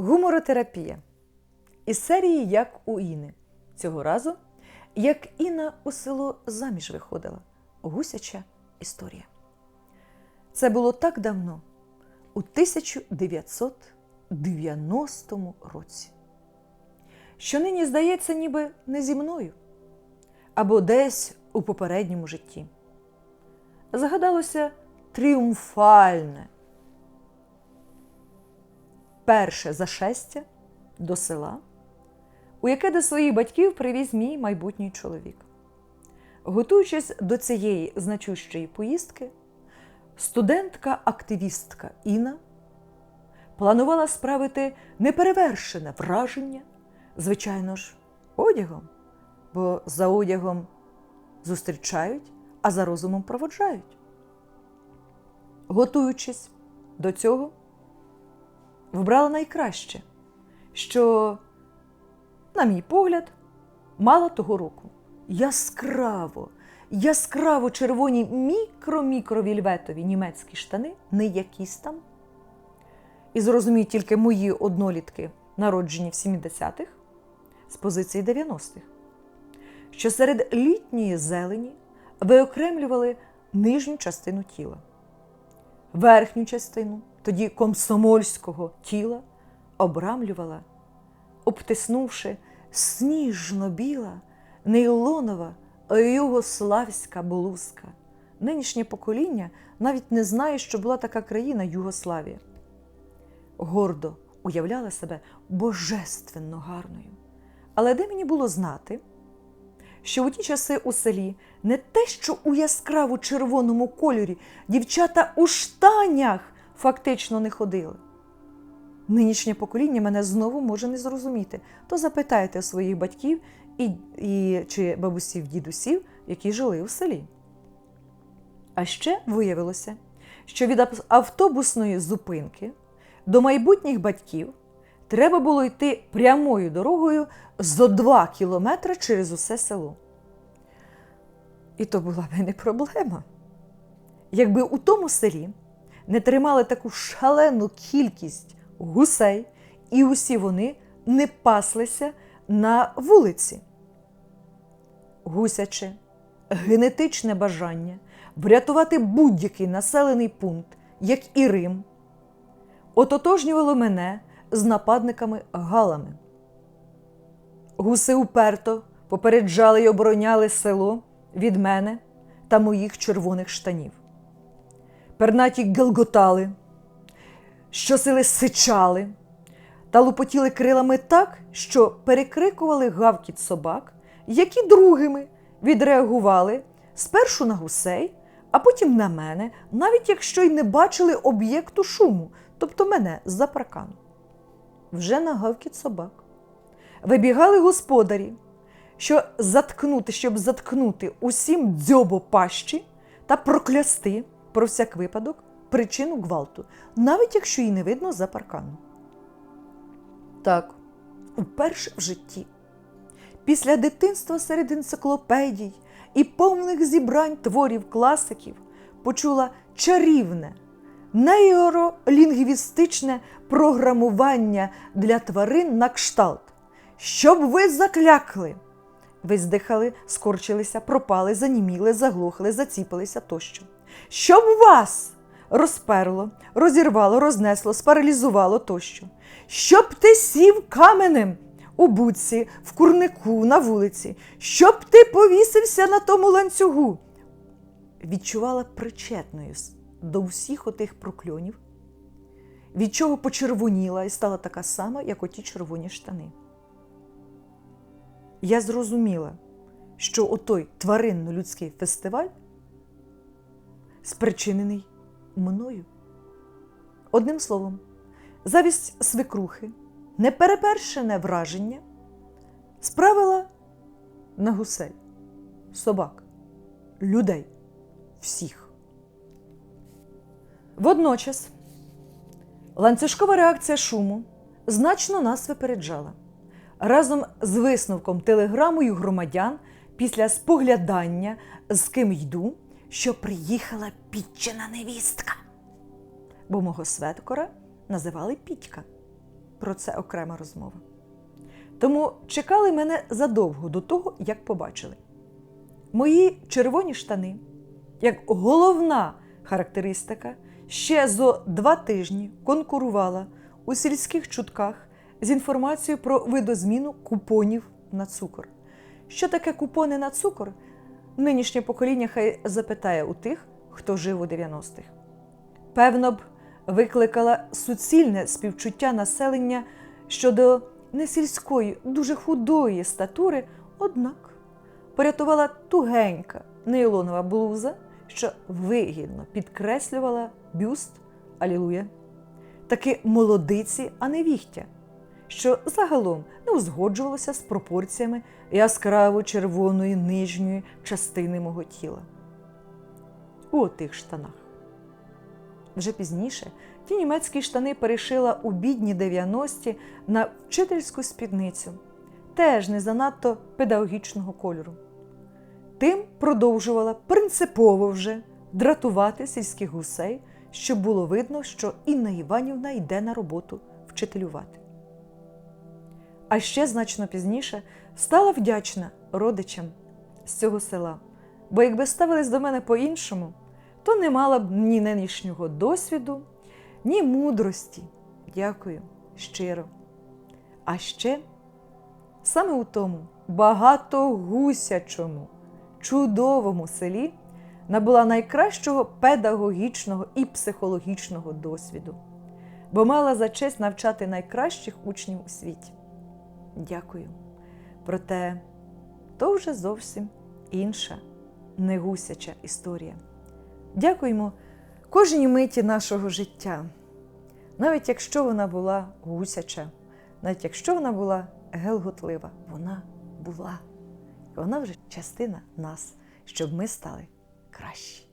Гуморотерапія. Із серії Як у Іни. Цього разу, як Інна у село заміж виходила. Гусяча історія. Це було так давно, у 1990 році. Що нині здається, ніби не зі мною, або десь у попередньому житті. Згадалося тріумфальне перше зашестя до села, у яке до своїх батьків привіз мій майбутній чоловік. Готуючись до цієї значущої поїздки, студентка-активістка Інна планувала справити неперевершене враження, звичайно ж, одягом, бо за одягом зустрічають, а за розумом проводжають. Готуючись до цього, вбрала найкраще, що, на мій погляд, мала того року. Яскраво, яскраво червоні мікро-мікровільветові німецькі штани, не якісь там. І зрозуміють тільки мої однолітки, народжені в 70-х, з позиції 90-х, що серед літньої зелені виокремлювали нижню частину тіла, верхню частину тоді комсомольського тіла обрамлювала, обтиснувши сніжно-біла, нейлонова югославська блузка. Нинішнє покоління навіть не знає, що була така країна Югославія. Гордо уявляла себе божественно гарною. Але де мені було знати, що у ті часи у селі не те, що у яскраво червоному кольорі дівчата у штанях фактично не ходили. Нинішнє покоління мене знову може не зрозуміти, то запитайте своїх батьків і, і, чи бабусів, дідусів, які жили у селі. А ще виявилося, що від автобусної зупинки до майбутніх батьків треба було йти прямою дорогою зо два кілометри через усе село. І то була б не проблема. Якби у тому селі не тримали таку шалену кількість гусей, і усі вони не паслися на вулиці. Гусяче, генетичне бажання врятувати будь-який населений пункт, як і Рим, ототожнювало мене з нападниками галами. Гуси уперто попереджали й обороняли село від мене та моїх червоних штанів. Пернаті гелготали, щосили сичали та лупотіли крилами так, що перекрикували гавкіт собак, які другими відреагували спершу на гусей, а потім на мене, навіть якщо й не бачили об'єкту шуму, тобто мене з-за. Вже на гавкіт собак. Вибігали господарі, що заткнути, щоб заткнути усім дзьобо пащі та проклясти про всяк випадок причину гвалту, навіть якщо її не видно за парканом. Так, уперше в житті, після дитинства серед енциклопедій і повних зібрань творів класиків, почула чарівне, нейролінгвістичне програмування для тварин на кшталт. Щоб ви заклякли. Ви здихали, скорчилися, пропали, заніміли, заглухли, заціпилися тощо. Щоб вас розперло, розірвало, рознесло, спаралізувало тощо. Щоб ти сів каменем у будці, в курнику, на вулиці, щоб ти повісився на тому ланцюгу. Відчувала причетною до всіх отих прокльонів, від чого почервоніла і стала така сама, як оті червоні штани. Я зрозуміла, що отой тваринно-людський фестиваль спричинений мною. Одним словом, завість свекрухи, неперепершене враження справила на гусей, собак, людей, всіх. Водночас ланцюжкова реакція шуму значно нас випереджала. Разом з висновком телеграмою громадян після споглядання, з ким йду, що приїхала пітчина невістка. Бо мого светкора називали Пітька. про це окрема розмова. Тому чекали мене задовго до того, як побачили. Мої червоні штани, як головна характеристика, ще зо два тижні конкурувала у сільських чутках з інформацією про видозміну купонів на цукор. Що таке купони на цукор? Нинішнє покоління хай запитає у тих, хто жив у 90-х. Певно б, викликала суцільне співчуття населення щодо несільської, дуже худої статури, однак порятувала тугенька нейлонова блуза, що вигідно підкреслювала бюст Алілуя, таки молодиці, а не віхтя, що загалом не узгоджувалося з пропорціями яскраво червоної нижньої частини мого тіла. У тих штанах. Вже пізніше ті німецькі штани перешила у бідні 90-ті на вчительську спідницю, теж не занадто педагогічного кольору. Тим продовжувала принципово вже дратувати сільських гусей, щоб було видно, що Інна Іванівна йде на роботу вчителювати. А ще значно пізніше стала вдячна родичам з цього села, бо якби ставились до мене по-іншому, то не мала б ні нинішнього досвіду, ні мудрості. Дякую щиро. А ще саме у тому багатогусячому, чудовому селі набула найкращого педагогічного і психологічного досвіду, бо мала за честь навчати найкращих учнів у світі. Дякую. Проте то вже зовсім інша, не гусяча історія. Дякуємо кожній миті нашого життя, навіть якщо вона була гусяча, навіть якщо вона була гелготлива, вона була. І вона вже частина нас, щоб ми стали кращі.